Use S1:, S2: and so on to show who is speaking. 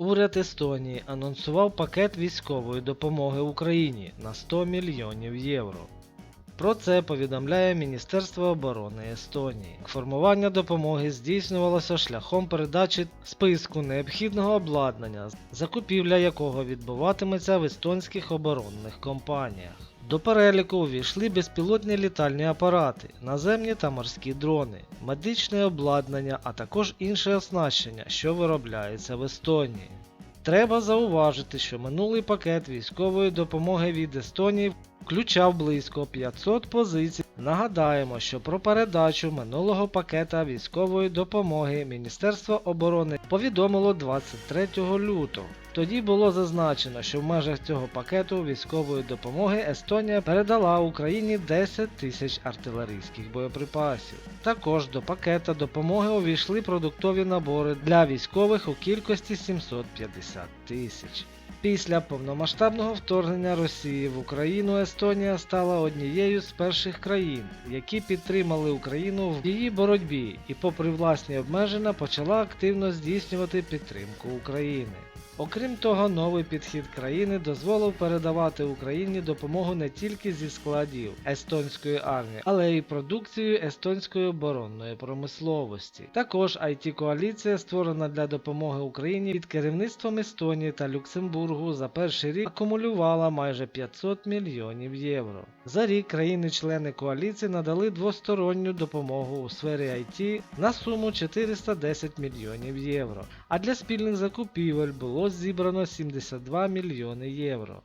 S1: Уряд Естонії анонсував пакет військової допомоги Україні на 100 мільйонів євро. Про це повідомляє Міністерство оборони Естонії. Формування допомоги здійснювалося шляхом передачі списку необхідного обладнання, закупівля якого відбуватиметься в естонських оборонних компаніях. До переліку увійшли безпілотні літальні апарати, наземні та морські дрони, медичне обладнання, а також інше оснащення, що виробляється в Естонії. Треба зауважити, що минулий пакет військової допомоги від Естонії включав близько 500 позицій. Нагадаємо, що про передачу минулого пакета військової допомоги Міністерство оборони повідомило 23 лютого. Тоді було зазначено, що в межах цього пакету військової допомоги Естонія передала Україні 10 тисяч артилерійських боєприпасів. Також до пакета допомоги увійшли продуктові набори для військових у кількості 750 тисяч. Після повномасштабного вторгнення Росії в Україну Естонія стала однією з перших країн, які підтримали Україну в її боротьбі і, попри власні обмеження, почала активно здійснювати підтримку України. Окрім того, новий підхід країни дозволив передавати Україні допомогу не тільки зі складів естонської армії, але й продукцію естонської оборонної промисловості. Також it коаліція створена для допомоги Україні під керівництвом Естонії та Люксембургу за перший рік акумулювала майже 500 мільйонів євро. За рік країни-члени коаліції надали двосторонню допомогу у сфері IT на суму 410 мільйонів євро, а для спільних закупівель було зібрано 72 мільйони євро.